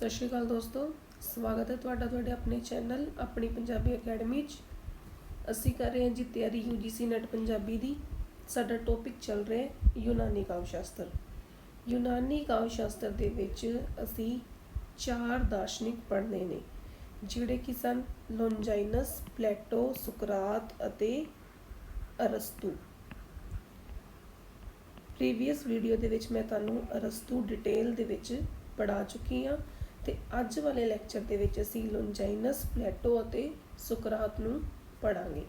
ਸਤਿ ਸ਼੍ਰੀ ਅਕਾਲ ਦੋਸਤੋ, ਸਵਾਗਤ ਹੈ ਤੁਹਾਡਾ ਤੁਹਾਡੇ ਆਪਣੇ ਚੈਨਲ ਆਪਣੀ ਪੰਜਾਬੀ ਅਕੈਡਮੀ 'ਚ। ਅਸੀਂ ਕਰ ਰਹੇ ਹਾਂ ਜੀ ਤਿਆਰੀ UGC ਨੈਟ ਪੰਜਾਬੀ ਦੀ। ਸਾਡਾ ਟੌਪਿਕ ਚੱਲ ਰਿਹਾ ਹੈ ਯੂਨਾਨੀ ਕਾਵਿ ਸ਼ਾਸਤਰ ਯੂਨਾਨੀ ਕਾਵਿ ਸ਼ਾਸਤਰ ਦੇ ਵਿੱਚ ਅਸੀਂ ਚਾਰ ਦਾਰਸ਼ਨਿਕ ਪੜ੍ਹਨੇ ਨੇ, ਜਿਹੜੇ ਕਿ ਸਨ ਲੋਨਜਾਈਨਸ ਪਲੇਟੋ, ਸੁਕਰਾਤ ਅਤੇ ਅਰਸਤੂ। ਪ੍ਰੀਵੀਅਸ ਵੀਡੀਓ ਦੇ ਵਿੱਚ ਮੈਂ ਤੁਹਾਨੂੰ ਅਰਸਤੂ ਡਿਟੇਲ ਦੇ ਵਿੱਚ ਪੜ੍ਹਾ ਚੁੱਕੀ ਹਾਂ। ਤੇ ਅੱਜ ਵਾਲੇ ਲੈਕਚਰ ਦੇ ਵਿੱਚ ਅਸੀਂ ਲੋਨਜਾਈਨਸ ਪਲੇਟੋ ਅਤੇ ਸੁਕਰਾਤ ਨੂੰ ਪੜਾਂਗੇ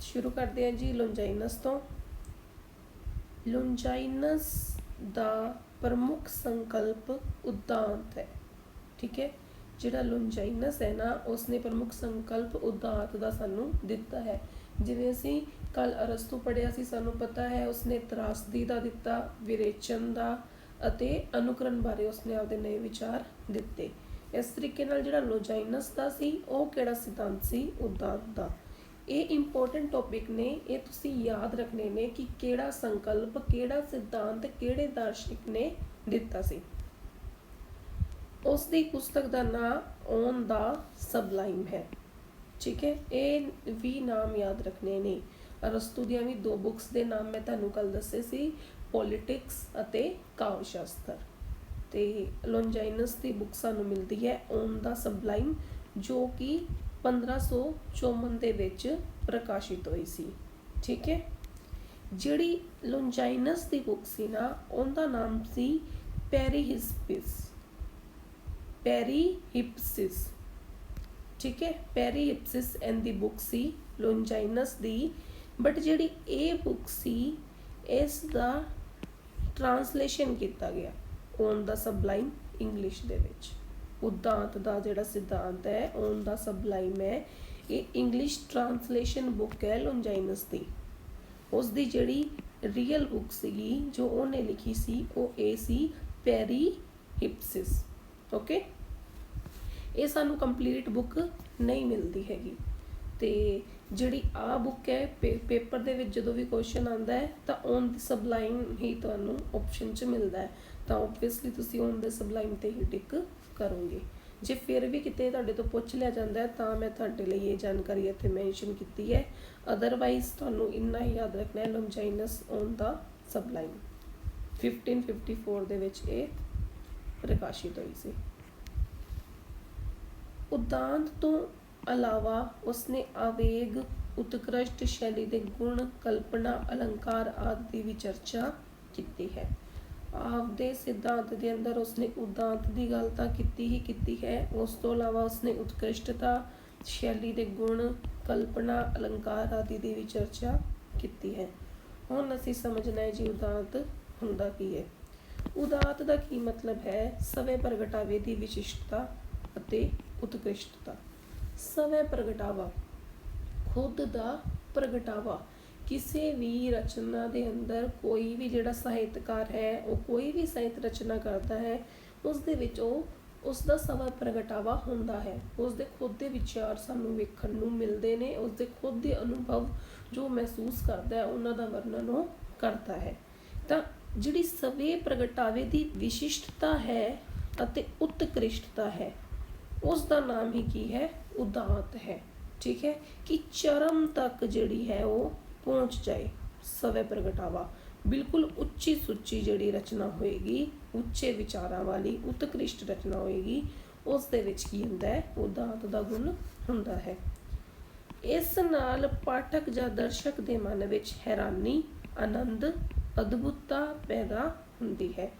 ਸ਼ੁਰੂ ਕਰਦੇ ਹਾਂ ਜੀ ਲੋਨਜਾਈਨਸ ਤੋਂ। ਲੋਨਜਾਈਨਸ ਦਾ ਪ੍ਰਮੁੱਖ ਸੰਕਲਪ ਉਦਾਂਤ ਹੈ, ਠੀਕ ਹੈ? ਜਿਹੜਾ ਲੋਨਜਾਈਨਸ ਹੈ ਨਾ, ਉਸਨੇ ਪ੍ਰਮੁੱਖ ਸੰਕਲਪ ਉਦਾਂਤ ਦਾ ਸਾਨੂੰ ਦਿੱਤਾ ਹੈ। ਜਿਵੇਂ ਅਸੀਂ ਕੱਲ ਅਰਸਤੂ ਪੜਿਆ ਸੀ, ਸਾਨੂੰ ਪਤਾ ਹੈ ਉਸਨੇ ਤਰਾਸਦੀ ਦਾ ਦਿੱਤਾ, ਵਿਰੇਚਨ ਦਾ ਅਤੇ ਅਨੁਕਰਨ ਬਾਰੇ ਉਸਨੇ ਆਪਦੇ ਨਵੇਂ ਵਿਚਾਰ ਦਿੱਤੇ। ਇਸ ਤਰੀਕੇ ਨਾਲ ਜਿਹੜਾ ਲੋਜਾਈਨਸ ਦਾ ਸੀ, ਉਹ ਕਿਹੜਾ ਸਿਧਾਂਤ ਸੀ? ਉਦਾਂਤ ਦਾ। ਇਹ ਇੰਪੋਰਟੈਂਟ ਟੌਪਿਕ ਨੇ। ਇਹ ਤੁਸੀਂ ਯਾਦ ਰੱਖਣੇ ਨੇ ਕਿ ਕਿਹੜਾ ਸੰਕਲਪ, ਕਿਹੜਾ ਸਿਧਾਂਤ, ਕਿਹੜੇ ਦਾਰਸ਼ਨਿਕ ਨੇ ਦਿੱਤਾ ਸੀ। ਉਸ ਦੀ ਪੁਸਤਕ ਦਾ ਨਾਮ ਔਨ ਦਾ ਸਬਲਾਈਮ ਹੈ। ਠੀਕ ਹੈ? ਇਹ ਵੀ ਨਾਮ ਯਾਦ ਰੱਖਣੇ ਨੇ। ਅਰਸਤੂ ਦੀਆਂ ਵੀ ਦੋ ਬੁੱਕਸ ਦੇ ਨਾਮ ਮੈਂ ਤੁਹਾਨੂੰ ਕੱਲ ਦੱਸੇ ਸੀ। ਪੋਲਿਟਿਕਸ ਅਤੇ ਕਾਵਿ ਸ਼ਾਸਤਰ ਤੇ ਲੋਨਜਾਈਨਸ ਦੀ ਬੁੱਕ ਸਾਨੂੰ ਮਿਲਦੀ ਹੈ ਔਨ ਦਾ ਸਬਲਾਈਮ ਜੋ ਕਿ 1554 ਦੇ ਵਿੱਚ ਪ੍ਰਕਾਸ਼ਿਤ ਹੋਈ ਸੀ। ਠੀਕ ਹੈ? ਜਿਹੜੀ ਲੋਨਜਾਈਨਸ ਦੀ ਬੁੱਕ ਸੀ ਨਾ, ਉਹਦਾ ਨਾਮ ਸੀ ਪੈਰੀਹਿਸਪਿਸ ਪੈਰੀਹਿਪਸਿਸ ਠੀਕ ਹੈ? ਪੈਰੀਹਿਪਸਿਸ ਐਂਡ ਦੀ ਬੁੱਕ ਸੀ ਲੋਨਜਾਈਨਸ ਦੀ। ਬਟ ਜਿਹੜੀ ਇਹ ਬੁੱਕ ਸੀ, ਇਸ ਦਾ ਟ੍ਰਾਂਸਲੇਸ਼ਨ ਕੀਤਾ ਗਿਆ। ਔਨ ਦਾ ਸਬਲਾਈਮ ਇੰਗਲਿਸ਼ ਦੇ ਵਿੱਚ। ਉਦਾਂਤ ਦਾ ਜਿਹੜਾ ਸਿਧਾਂਤ ਹੈ ਔਨ ਦਾ ਸਬਲਾਈਮ ਹੈ, ਇਹ ਇੰਗਲਿਸ਼ ਟ੍ਰਾਂਸਲੇਸ਼ਨ ਬੁੱਕ ਹੈ ਲੋਨਜਾਈਨਸ ਦੀ। ਉਸ ਦੀ ਜਿਹੜੀ ਰੀਅਲ ਬੁੱਕ ਸੀਗੀ, ਜੋ ਉਹਨੇ ਲਿਖੀ ਸੀ, ਉਹ ਇਹ ਸੀ ਪੈਰੀ ਹਿਪਸਿਸ ਓਕੇ ਇਹ ਸਾਨੂੰ ਕੰਪਲੀਟ ਬੁੱਕ ਨਹੀਂ ਮਿਲਦੀ ਹੈਗੀ। ਤੇ ਜਿਹੜੀ ਆ ਬੁੱਕ ਹੈ ਪੇਪਰ ਦੇ ਵਿੱਚ ਜਦੋਂ ਵੀ ਕੁਐਸਚਨ ਆਉਂਦਾ ਹੈ, ਤਾਂ ਔਨ ਦੀ ਸਬਲਾਈਮ ਹੀ ਤੁਹਾਨੂੰ ਆਪਸ਼ਨ 'ਚ ਮਿਲਦਾ ਹੈ। ਤਾਂ ਆਬਵੀਅਸਲੀ ਤੁਸੀਂ ਔਨ ਦੇ ਸਬਲਾਈਮ ਤੇ ਹੀ ਟਿਕ ਕਰੋਗੇ। ਜੇ ਫਿਰ ਵੀ ਕਿਤੇ ਤੁਹਾਡੇ ਤੋਂ ਪੁੱਛ ਲਿਆ ਜਾਂਦਾ ਹੈ, ਤਾਂ ਮੈਂ ਤੁਹਾਡੇ ਲਈ ਇਹ ਜਾਣਕਾਰੀ ਇੱਥੇ ਮੈਂਸ਼ਨ ਕੀਤੀ ਹੈ। ਅਦਰਵਾਈਜ਼ ਤੁਹਾਨੂੰ ਇੰਨਾ ਹੀ ਯਾਦ ਰੱਖਣਾ ਹੈ ਲੰਜਾਈਨਸ ਔਨ ਦਾ ਸਬਲਾਈਮ 1554 ਦੇ ਵਿੱਚ ਇਹ ਪ੍ਰਕਾਸ਼ਿਤ ਹੋਈ ਸੀ। ਉਦਾਂਤ ਤੋਂ ਇਲਾਵਾ ਉਸਨੇ ਆਵੇਗ, ਉਤਕ੍ਰਿਸ਼ਟ ਸ਼ੈਲੀ ਦੇ ਗੁਣ, ਕਲਪਨਾ, ਅਲੰਕਾਰ ਆਦਿ ਦੀ ਵੀ ਚਰਚਾ ਕੀਤੀ ਹੈ। ਆਪਦੇ ਸਿਧਾਂਤ ਦੇ ਅੰਦਰ ਉਸਨੇ ਉਦਾਂਤ ਦੀ ਗੱਲ ਤਾਂ ਕੀਤੀ ਹੀ ਕੀਤੀ ਹੈ। ਉਸ ਤੋਂ ਇਲਾਵਾ ਉਸਨੇ ਉਤਕ੍ਰਿਸ਼ਟਤਾ ਸ਼ੈਲੀ ਦੇ ਗੁਣ, ਕਲਪਨਾ, ਅਲੰਕਾਰ ਆਦਿ ਦੀ ਵੀ ਚਰਚਾ ਕੀਤੀ ਹੈ। ਹੁਣ ਅਸੀਂ ਸਮਝਣਾ ਹੈ ਜੀ ਉਦਾਂਤ ਹੁੰਦਾ ਕੀ ਹੈ। ਉਦਾਤ ਦਾ ਕੀ ਮਤਲਬ ਹੈ? ਸਵੈ ਪ੍ਰਗਟਾਵੇ ਦੀ ਵਿਸ਼ਿਸ਼ਟਤਾ ਅਤੇ ਉਤਕ੍ਰਿਸ਼ਟਤਾ। ਸਵੈ ਪ੍ਰਗਟਾਵਾ। ਖੁਦ ਦਾ ਪ੍ਰਗਟਾਵਾ। ਕਿਸੇ ਵੀ ਰਚਨਾ ਦੇ ਅੰਦਰ ਕੋਈ ਵੀ ਜਿਹੜਾ ਸਾਹਿਤਕਾਰ ਹੈ, ਉਹ ਕੋਈ ਵੀ ਸਾਹਿਤ ਰਚਨਾ ਕਰਦਾ ਹੈ ਉਸ ਦੇ ਵਿੱਚ ਉਹ ਉਸ ਦਾ ਸਵੈ ਪ੍ਰਗਟਾਵਾ ਹੁੰਦਾ ਹੈ। ਉਸ ਦੇ ਖੁਦ ਦੇ ਵਿਚਾਰ ਸਾਨੂੰ ਵੇਖਣ ਨੂੰ ਮਿਲਦੇ ਨੇ। ਉਸ ਦੇ ਖੁਦ ਦੇ ਅਨੁਭਵ ਜੋ ਮਹਿਸੂਸ ਕਰਦਾ ਹੈ, ਉਹਨਾਂ ਦਾ ਵਰਣਨ ਉਹ ਕਰਦਾ ਹੈ। ਤਾਂ ਜਿਹੜੀ ਸਵੇ ਪ੍ਰਗਟਾਵੇ ਦੀ ਵਿਸ਼ਿਸ਼ਟਤਾ ਹੈ ਅਤੇ ਉਤਕ੍ਰਿਸ਼ਟਤਾ ਹੈ ਉਸ ਦਾ ਨਾਮ ਹੀ ਕੀ ਹੈ? ਉਦਾਤ ਹੈ। ਠੀਕ ਹੈ ਕਿ ਚਰਮ ਤੱਕ ਜਿਹੜੀ ਹੈ ਉਹ ਪਹੁੰਚ ਜਾਏ। ਸਵੈ ਪ੍ਰਗਟਾਵਾ। ਬਿਲਕੁਲ ਉੱਚੀ ਸੁੱਚੀ ਜਿਹੜੀ ਰਚਨਾ ਹੋਏਗੀ, ਉੱਚੇ ਵਿਚਾਰਾਂ ਵਾਲੀ, ਉਤਕ੍ਰਿਸ਼ਟ ਰਚਨਾ ਹੋਏਗੀ, ਉਸ ਦੇ ਵਿੱਚ ਕੀ ਹੁੰਦਾ ਹੈ? ਉਦਾਤ ਦਾ ਗੁਣ ਹੁੰਦਾ ਹੈ। ਇਸ ਨਾਲ ਪਾਠਕ ਜਾਂ ਦਰਸ਼ਕ ਦੇ ਮਨ ਵਿੱਚ ਹੈਰਾਨੀ, ਆਨੰਦ, ਅਦਭੁਤਤਾ ਪੈਦਾ ਹੁੰਦੀ ਹੈ।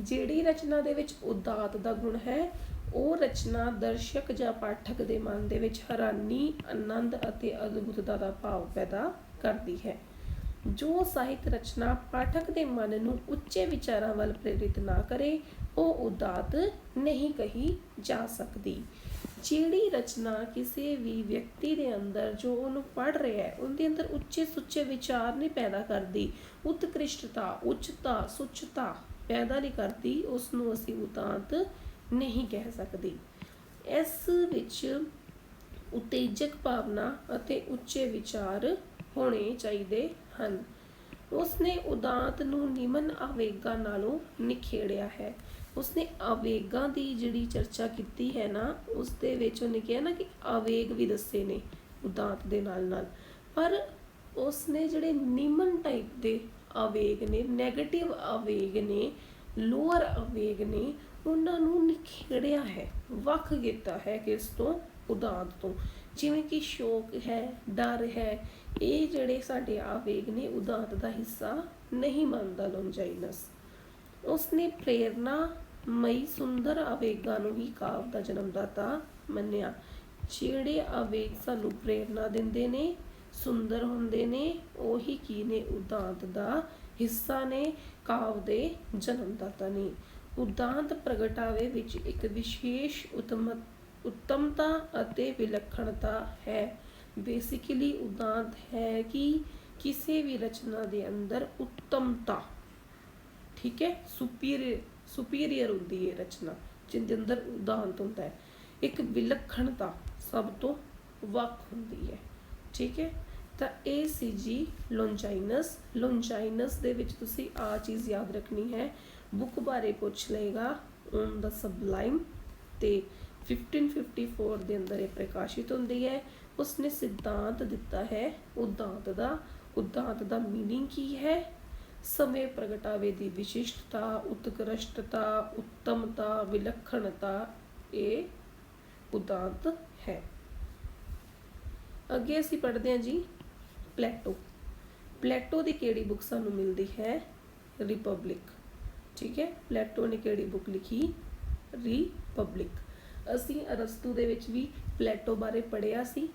ਜਿਹੜੀ ਰਚਨਾ ਦੇ ਵਿੱਚ ਉਦਾਤ ਦਾ ਗੁਣ ਹੈ ਉਹ ਰਚਨਾ ਦਰਸ਼ਕ ਜਾਂ ਪਾਠਕ ਦੇ ਮਨ ਦੇ ਵਿੱਚ ਹੈਰਾਨੀ, ਆਨੰਦ ਅਤੇ ਅਦਭੁਤਤਾ ਦਾ ਭਾਵ ਪੈਦਾ ਕਰਦੀ ਹੈ। ਜੋ ਸਾਹਿਤ ਰਚਨਾ ਪਾਠਕ ਦੇ ਮਨ ਨੂੰ ਉੱਚੇ ਵਿਚਾਰਾਂ ਵੱਲ ਪ੍ਰੇਰਿਤ ਨਾ ਕਰੇ, ਉਹ ਉਦਾਤ ਨਹੀਂ ਕਹੀ ਜਾ ਸਕਦੀ। ਜਿਹੜੀ ਰਚਨਾ ਕਿਸੇ ਵੀ ਵਿਅਕਤੀ ਦੇ ਅੰਦਰ ਜੋ ਉਹਨੂੰ ਪੜ ਰਿਹਾ ਹੈ, ਉਹਦੇ ਅੰਦਰ ਉੱਚੇ ਸੁੱਚੇ ਵਿਚਾਰ ਨਹੀਂ ਪੈਦਾ ਕਰਦੀ। ਉਤਕ੍ਰਿਸ਼ਟਤਾ, ਉੱਚਤਾ, ਸੁੱਚਤਾ ਪੈਦਾ ਨਹੀਂ ਕਰਦੀ। ਉਸ ਨੂੰ ਅਸੀਂ ਉਦਾਤ ਨਹੀਂ ਕਹਿ ਸਕਦੇ। ਇਸ ਵਿੱਚ ਉਤੇਜਕ ਭਾਵਨਾ ਅਤੇ ਉੱਚੇ ਵਿਚਾਰ ਹੋਣੇ ਚਾਹੀਦੇ ਹਨ। ਉਸਨੇ ਉਦਾਤ ਨੂੰ ਨਿਮਨ ਆਵੇਗਾਂ ਨਾਲੋਂ ਨਿਖੇੜਿਆ ਹੈ। ਉਸਨੇ ਆਵੇਗਾਂ ਦੀ ਜਿਹੜੀ ਚਰਚਾ ਕੀਤੀ ਹੈ ਨਾ ਉਸ ਦੇ ਵਿੱਚ ਉਹਨੇ ਕਿਹਾ ਨਾ ਕਿ ਆਵੇਗ ਵੀ ਦੱਸੇ ਨੇ ਉਦਾਂਤ ਦੇ ਨਾਲ ਨਾਲ। ਪਰ ਉਸਨੇ ਜਿਹੜੇ ਨਿਮਨ ਟਾਈਪ ਦੇ ਆਵੇਗ ਨੇ 네ਗੇਟਿਵ ਆਵੇਗ ਨੇ ਲੋਅਰ ਆਵੇਗ ਨੇ ਉਹਨਾਂ ਨੂੰ ਨਿਖੇੜਿਆ ਹੈ, ਵੱਖ ਕੀਤਾ ਹੈ ਕਿਸ ਤੋਂ? ਉਦਾਂਤ ਤੋਂ। ਜਿਵੇਂ ਕਿ ਸ਼ੋਕ ਹੈ, ਡਰ ਹੈ, ਇਹ ਜਿਹੜੇ ਸਾਡੇ ਆਵੇਗ ਨੇ, ਉਦਾਂਤ ਦਾ ਹਿੱਸਾ ਨਹੀਂ ਮੰਨਦਾ ਲੋਂਜਾਈਨਸ ਉਸਨੇ ਪ੍ਰੇਰਨਾ ਮਈ ਸੁੰਦਰ ਆਵੇਗਾਂ ਨੂੰ ਹੀ ਕਾਵ ਦਾ ਜਨਮਦਾਤਾ ਮੰਨਿਆ। ਜਿਹੜੇ ਆਵੇਗ ਸਾਨੂੰ ਪ੍ਰੇਰਨਾ ਦਿੰਦੇ ਨੇ, ਸੁੰਦਰ ਹੁੰਦੇ ਨੇ, ਉਹੀ ਕੀ ਨੇ? ਉਦਾਂਤ ਦਾ ਹਿੱਸਾ ਨੇ ਕਾਵ ਦੇ ਜਨਮਦਾਤਾ ਨੇ। ਉਦਾਂਤ ਪ੍ਰਗਟਾਵੇ ਵਿੱਚ ਇੱਕ ਵਿਸ਼ੇਸ਼ ਉਤਮ ਉੱਤਮਤਾ ਅਤੇ ਵਿਲੱਖਣਤਾ ਹੈ। ਬੇਸਿਕਲੀ ਉਦਾਂਤ ਹੈ ਕਿ ਕਿਸੇ ਵੀ ਰਚਨਾ ਦੇ ਅੰਦਰ ਉੱਤਮਤਾ, ਠੀਕ ਹੈ, ਸੁਪੀਰੀਅਰ ਸੁਪੀਰੀਅਰ ਹੁੰਦੀ ਹੈ ਰਚਨਾ, ਜਿਹਦੇ ਅੰਦਰ ਉਦਾਂਤ ਹੁੰਦਾ ਹੈ। ਇੱਕ ਵਿਲੱਖਣਤਾ ਸਭ ਤੋਂ ਵੱਖ ਹੁੰਦੀ ਹੈ, ਠੀਕ ਹੈ। ਤਾਂ ਇਹ ਸੀ ਜੀ ਲੋਂਜਾਈਨਸ ਲੋਂਜਾਈਨਸ ਦੇ ਵਿੱਚ ਤੁਸੀਂ ਆ ਚੀਜ਼ ਯਾਦ ਰੱਖਣੀ ਹੈ ਬੁੱਕ ਬਾਰੇ ਪੁੱਛ ਲਏਗਾ ਔਨ ਦਾ ਸਬਲਾਈਮ ਤੇ 1554 ਦੇ ਅੰਦਰ ਇਹ ਪ੍ਰਕਾਸ਼ਿਤ ਹੁੰਦੀ ਹੈ। ਉਸਨੇ ਸਿਧਾਂਤ ਦਿੱਤਾ ਹੈ, ਉਦਾਂਤ ਦਾ। ਉਦਾਂਤ ਦਾ ਮੀਨਿੰਗ ਕੀ ਹੈ? ਸਮੇਂ ਪ੍ਰਗਟਾਵੇ ਦੀ ਵਿਸ਼ਿਸ਼ਟਤਾ, ਉਤਕ੍ਰਿਸ਼ਟਤਾ, ਉੱਤਮਤਾ, ਵਿਲੱਖਣਤਾ, ਇਹ ਉਦਾਂਤ ਹੈ। ਅੱਗੇ ਅਸੀਂ ਪੜ੍ਹਦੇ ਹਾਂ ਜੀ, ਪਲੇਟੋ। ਪਲੇਟੋ ਦੀ ਕਿਹੜੀ ਬੁੱਕ ਸਾਨੂੰ ਮਿਲਦੀ ਹੈ? ਰਿਪਬਲਿਕ। ਠੀਕ ਹੈ ਪਲੇਟੋ ਨੇ ਕਿਹੜੀ ਬੁੱਕ ਲਿਖੀ? ਰਿਪਬਲਿਕ ਅਸੀਂ ਅਰਸਤੂ ਦੇ ਵਿੱਚ ਵੀ ਪਲੇਟੋ ਬਾਰੇ ਪੜ੍ਹਿਆ ਸੀ,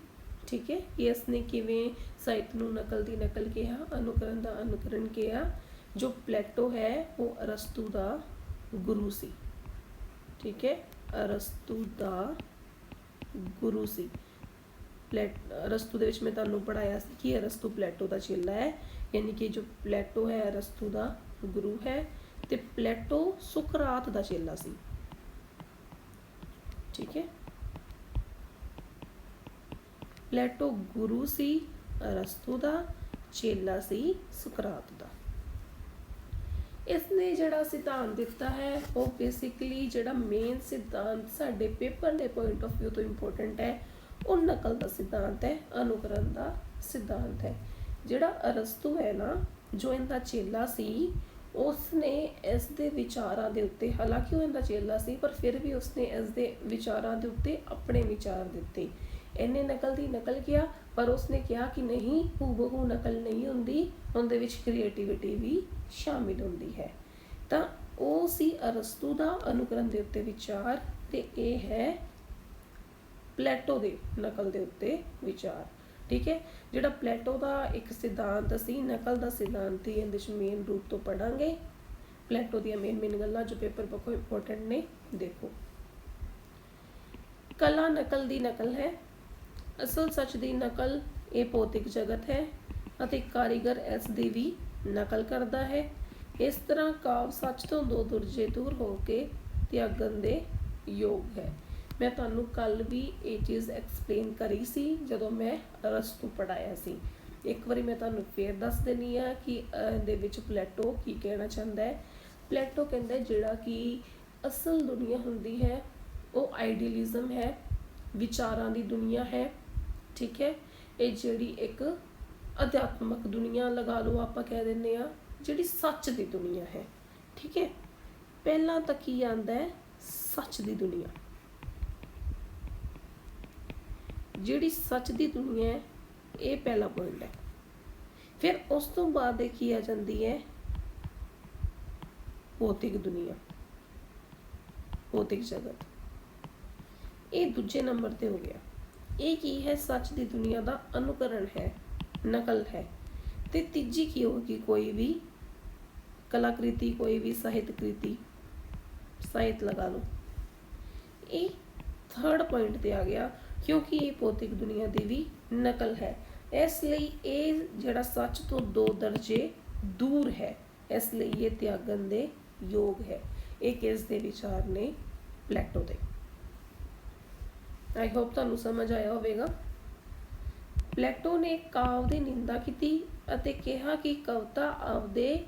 ਠੀਕ ਹੈ, ਕਿ ਇਸਨੇ ਕਿਵੇਂ ਸਾਹਿਤ ਨੂੰ ਨਕਲ ਦੀ ਨਕਲ ਕਿਹਾ, ਅਨੁਕਰਨ ਦਾ ਅਨੁਕਰਨ ਕਿਹਾ, ਜੋ ਪਲੇਟੋ ਹੈ, ਉਹ ਅਰਸਤੂ ਦਾ ਗੁਰੂ ਸੀ। ਠੀਕ ਹੈ, ਅਰਸਤੂ ਦਾ ਗੁਰੂ ਸੀ। ਪਲੇਟ ਅਰਸਤੂ ਦੇ ਵਿੱਚ ਮੈਂ ਤੁਹਾਨੂੰ ਪੜਾਇਆ ਸੀ ਕਿ ਅਰਸਤੂ ਪਲੇਟੋ ਦਾ ਚੇਲਾ ਹੈ, ਯਾਨੀ ਕਿ ਜੋ ਪਲੇਟੋ ਹੈ, ਅਰਸਤੂ ਦਾ ਗੁਰੂ ਹੈ ਤੇ ਪਲੇਟੋ ਸੁਕਰਾਤ ਦਾ ਚੇਲਾ ਸੀ। ਠੀਕ ਹੈ। ਪਲੇਟੋ ਗੁਰੂ ਸੀ ਅਰਸਤੂ ਦਾ, ਚੇਲਾ ਸੀ, ਸੁਕਰਾਤ ਦਾ। ਇਸਨੇ ਜਿਹੜਾ ਸਿਧਾਂਤ ਦਿੱਤਾ ਹੈ, ਉਹ ਬੇਸਿਕਲੀ ਜਿਹੜਾ ਮੇਨ ਸਿਧਾਂਤ ਸਾਡੇ ਪੇਪਰ ਦੇ ਪੁਆਇੰਟ ਆਫ View ਤੋਂ ਇੰਪੋਰਟੈਂਟ ਹੈ, ਉਹ ਨਕਲ ਦਾ ਸਿਧਾਂਤ ਹੈ, ਅਨੁਕਰਨ ਦਾ ਸਿਧਾਂਤ ਹੈ। ਜਿਹੜਾ ਅਰਸਤੂ ਹੈ ਨਾ, ਜੋ ਇਹਦਾ ਚੇਲਾ ਸੀ ਉਸਨੇ ਇਸ ਦੇ ਵਿਚਾਰਾਂ ਦੇ ਉੱਤੇ, ਹਾਲਾਂਕਿ ਉਹ ਇਹਦਾ ਚੇਲਾ ਸੀ, ਪਰ ਫਿਰ ਵੀ ਉਸਨੇ ਇਸ ਦੇ ਵਿਚਾਰਾਂ ਦੇ ਉੱਤੇ ਆਪਣੇ ਵਿਚਾਰ ਦਿੱਤੇ। ਇਹਨੇ ਨਕਲ ਦੀ ਨਕਲ ਕਿਹਾ, ਪਰ ਉਸਨੇ ਕਿਹਾ ਕਿ ਨਹੀਂ, ਹੂਬਹੂ ਨਕਲ ਨਹੀਂ ਹੁੰਦੀ, ਉਹਦੇ ਵਿੱਚ ਕ੍ਰੀਏਟੀਵਿਟੀ ਵੀ ਸ਼ਾਮਿਲ ਹੁੰਦੀ ਹੈ। ਤਾਂ ਉਹ ਸੀ ਅਰਸਤੂ ਦਾ ਅਨੁਕਰਨ ਦੇ ਉੱਤੇ ਵਿਚਾਰ, ਤੇ ਇਹ ਹੈ ਪਲੇਟੋ ਦੇ ਨਕਲ ਦੇ ਉੱਤੇ ਵਿਚਾਰ। ਠੀਕ ਹੈ? ਜਿਹੜਾ ਪਲੇਟੋ ਦਾ ਇੱਕ ਸਿਧਾਂਤ ਸੀ, ਨਕਲ ਦਾ ਸਿਧਾਂਤ ਹੀ ਇਹਦੇ ਵਿੱਚ ਮੇਨ ਰੂਪ ਤੋਂ ਪੜਾਂਗੇ ਪਲੇਟੋ ਦੀਆਂ ਮੇਨ ਮੇਨ ਗੱਲਾਂ ਜੋ ਪੇਪਰ ਬਹੁਤ ਇੰਪੋਰਟੈਂਟ ਨੇ, ਦੇਖੋ। ਕਲਾ ਨਕਲ ਦੀ ਨਕਲ ਹੈ। ਅਸਲ ਸੱਚ ਦੀ ਨਕਲ ਇਹ ਭੌਤਿਕ ਜਗਤ ਹੈ ਅਤੇ ਕਾਰੀਗਰ ਇਸ ਦੀ ਵੀ ਨਕਲ ਕਰਦਾ ਹੈ। ਇਸ ਤਰ੍ਹਾਂ ਕਾਵ ਸੱਚ ਤੋਂ ਦੋ ਦੁਰਜੇ ਦੂਰ ਹੋ ਕੇ ਤਿਆਗਣ ਦੇ ਯੋਗ ਹੈ। ਮੈਂ ਤੁਹਾਨੂੰ ਕੱਲ ਵੀ ਇਹ ਚੀਜ਼ ਐਕਸਪਲੇਨ ਕਰੀ ਸੀ, ਜਦੋਂ ਮੈਂ ਅਰਸਤੂ ਪੜਾਇਆ ਸੀ। ਇੱਕ ਵਾਰੀ ਮੈਂ ਤੁਹਾਨੂੰ ਫੇਰ ਦੱਸ ਦੇਣੀ ਆ ਕਿ ਇਹਦੇ ਵਿੱਚ ਪਲੇਟੋ ਕੀ ਕਹਿਣਾ ਚਾਹੁੰਦਾ ਹੈ। ਪਲੇਟੋ ਕਹਿੰਦਾ ਜਿਹੜਾ ਕਿ ਅਸਲ ਦੁਨੀਆ ਹੁੰਦੀ ਹੈ, ਉਹ ਆਈਡੀਅਲਿਜ਼ਮ ਹੈ, ਵਿਚਾਰਾਂ ਦੀ ਦੁਨੀਆ ਹੈ, ਠੀਕ ਹੈ? ਇਹ ਜਿਹੜੀ ਇੱਕ ਅਧਿਆਤਮਕ ਦੁਨੀਆ ਲਗਾ ਲਓ ਆਪਾਂ ਕਹਿ ਦਿੰਨੇ ਆ ਜਿਹੜੀ ਸੱਚ ਦੀ ਦੁਨੀਆ ਹੈ, ਠੀਕ ਹੈ? ਪਹਿਲਾਂ ਤਾਂ ਕੀ ਆਂਦਾ ਹੈ? ਸੱਚ ਦੀ ਦੁਨੀਆ। ਜਿਹੜੀ ਸੱਚ ਦੀ ਦੁਨੀਆ ਹੈ, ਇਹ ਪਹਿਲਾ ਪੁਆਇੰਟ ਹੈ। ਫਿਰ ਉਸ ਤੋਂ ਬਾਅਦ ਇਹ ਆ ਜਾਂਦੀ ਹੈ? ਭੌਤਿਕ ਦੁਨੀਆ, ਭੌਤਿਕ ਜਗਤ। ਇਹ ਦੂਜੇ ਨੰਬਰ ਤੇ ਹੋ ਗਿਆ। ਇਹ ਕੀ ਹੈ? ਸੱਚ ਦੀ ਦੁਨੀਆ ਦਾ ਅਨੁਕਰਨ ਹੈ, ਨਕਲ ਹੈ। ਤੇ ਤੀਜੀ ਕੀ ਹੋਗੀ ਕੋਈ ਵੀ ਕਲਾਕ੍ਰਿਤੀ, ਕੋਈ ਵੀ ਸਾਹਿਤ ਕ੍ਰਿਤੀ ਸਾਹਿਤ ਲਗਾ ਲਓ। ਇਹ ਥਰਡ ਪੁਆਇੰਟ ਤੇ ਆ ਗਿਆ। ਕਿਉਂਕਿ ਇਹ ਭੌਤਿਕ ਦੁਨੀਆ ਦੀ ਵੀ ਨਕਲ ਹੈ। ਇਸ ਲਈ ਇਹ ਜਿਹੜਾ ਸੱਚ ਤੋਂ ਦੋ ਦਰਜੇ ਦੂਰ ਹੈ, ਇਸ ਲਈ ਇਹ ਤਿਆਗਨ ਦੇ ਯੋਗ ਹੈ। ਇਹ ਕਿਸ ਦੇ ਵਿਚਾਰ ਨੇ? ਪਲੇਟੋ ਦੇ। ਆਈ ਹੋਪ ਤੁਹਾਨੂੰ ਸਮਝ ਆਇਆ ਹੋਵੇਗਾ। ਪਲੇਟੋ ਨੇ ਕਾਵ ਦੀ ਨਿੰਦਾ ਕੀਤੀ ਅਤੇ ਕਿਹਾ ਕਿ ਕਵਿਤਾ ਆਪਦੇ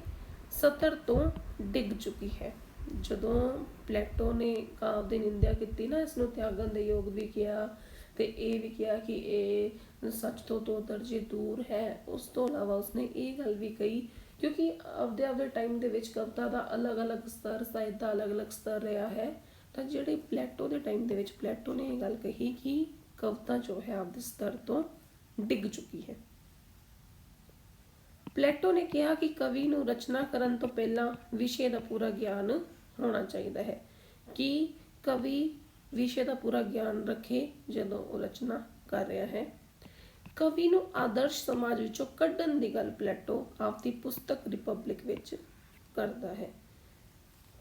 ਸਤਰ ਤੋਂ ਡਿੱਗ ਚੁੱਕੀ ਹੈ। ਜਦੋਂ ਪਲੇਟੋ ਨੇ ਕਾਵ ਦੀ ਨਿੰਦਿਆ ਕੀਤੀ ਨਾ, ਇਸ ਨੂੰ ਤਿਆਗਣ ਦੇ ਯੋਗ ਵੀ ਕਿਹਾ ਤੇ ਇਹ ਵੀ ਕਿਹਾ ਕਿ ਇਹ ਸੱਚ ਤੋਂ ਦੋ ਦਰਜੇ ਦੂਰ ਹੈ। ਉਸ ਤੋਂ ਇਲਾਵਾ ਉਸਨੇ ਇਹ ਗੱਲ ਵੀ ਕਹੀ, ਕਿਉਂਕਿ ਆਪਦੇ ਆਪਦੇ ਟਾਈਮ ਦੇ ਵਿੱਚ ਕਵਿਤਾ ਦਾ ਅਲੱਗ-ਅਲੱਗ ਸਤਰ, ਸਾਹਿਤ ਦਾ ਅਲੱਗ-ਅਲੱਗ ਸਤਰ ਰਿਹਾ ਹੈ, ਤਾਂ ਜਿਹੜੇ ਪਲੇਟੋ ਦੇ ਟਾਈਮ ਦੇ ਵਿੱਚ ਪਲੇਟੋ ਨੇ ਇਹ ਗੱਲ ਕਹੀ ਕਿ ਕਵਿਤਾ ਜੋ ਹੈ ਆਪਦੇ ਸਤਰ ਤੋਂ ਡਿੱਗ ਚੁੱਕੀ ਹੈ। ਪਲੇਟੋ ਨੇ ਕਿਹਾ ਕਿ ਕਵੀ ਨੂੰ ਰਚਨਾ ਕਰਨ ਤੋਂ ਪਹਿਲਾਂ ਵਿਸ਼ੇ ਦਾ ਪੂਰਾ ਗਿਆਨ ਹੋਣਾ ਚਾਹੀਦਾ ਹੈ ਕਿ ਕਵੀ ਵਿਸ਼ੇ ਦਾ ਪੂਰਾ ਗਿਆਨ ਰੱਖੇ ਜਦੋਂ ਉਹ ਰਚਨਾ ਕਰ ਰਿਹਾ ਹੈ। ਕਵੀ ਨੂੰ ਆਦਰਸ਼ ਸਮਾਜ ਵਿੱਚੋਂ ਕੱਢਣ ਦੀ ਗੱਲ ਪਲੇਟੋ ਆਪਦੀ ਪੁਸਤਕ ਰਿਪਬਲਿਕ ਵਿੱਚ ਕਰਦਾ ਹੈ।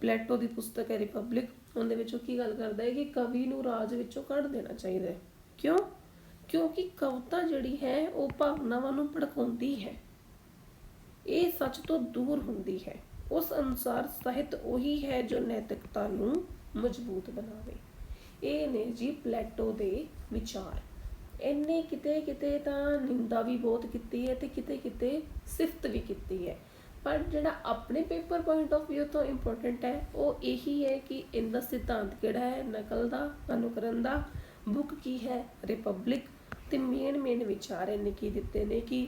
ਪਲੇਟੋ ਦੀ ਪੁਸਤਕ ਹੈ ਰਿਪਬਲਿਕ। ਉਹਦੇ ਵਿੱਚੋਂ ਕੀ ਗੱਲ ਕਰਦਾ ਹੈ ਕਿ ਕਵੀ ਨੂੰ ਰਾਜ ਵਿੱਚੋਂ ਕੱਢ ਦੇਣਾ ਚਾਹੀਦਾ ਹੈ। ਕਿਉਂ? ਕਿਉਂਕਿ ਕਵਿਤਾ ਜਿਹੜੀ ਹੈ, ਉਹ ਭਾਵਨਾਵਾਂ ਨੂੰ ਭੜਕਾਉਂਦੀ ਹੈ। ਇਹ ਸੱਚ ਤੋਂ ਦੂਰ ਹੁੰਦੀ ਹੈ। ਉਸ ਅਨੁਸਾਰ ਸਾਹਿਤ ਉਹੀ ਹੈ ਜੋ ਨੈਤਿਕਤਾ ਨੂੰ ਮਜ਼ਬੂਤ ਬਣਾਵੇ। ਇਹ ਨੇ ਜੀ ਪਲੇਟੋ ਦੇ ਵਿਚਾਰ। ਇਹਨੇ ਕਿਤੇ ਕਿਤੇ ਤਾਂ ਨਿੰਦਾ ਵੀ ਬਹੁਤ ਕੀਤੀ ਹੈ ਤੇ ਕਿਤੇ ਕਿਤੇ ਸਿਫਤ ਵੀ ਕੀਤੀ ਹੈ। ਪਰ ਜਿਹੜਾ ਆਪਣੇ ਪੇਪਰ ਪੁਆਇੰਟ ਆਫ View ਤੋਂ ਇੰਪੋਰਟੈਂਟ ਹੈ, ਉਹ ਇਹੀ ਹੈ ਕਿ ਇਹਦਾ ਸਿਧਾਂਤ ਕਿਹੜਾ ਹੈ? ਨਕਲ ਦਾ, ਅਨੁਕਰਨ ਦਾ, ਬੁੱਕ ਕੀ ਹੈ? ਰਿਪਬਲਿਕ ਤੇ ਮੇਨ ਮੇਨ ਵਿਚਾਰ ਇਹਨੇ ਕੀ ਦਿੱਤੇ ਨੇ ਕਿ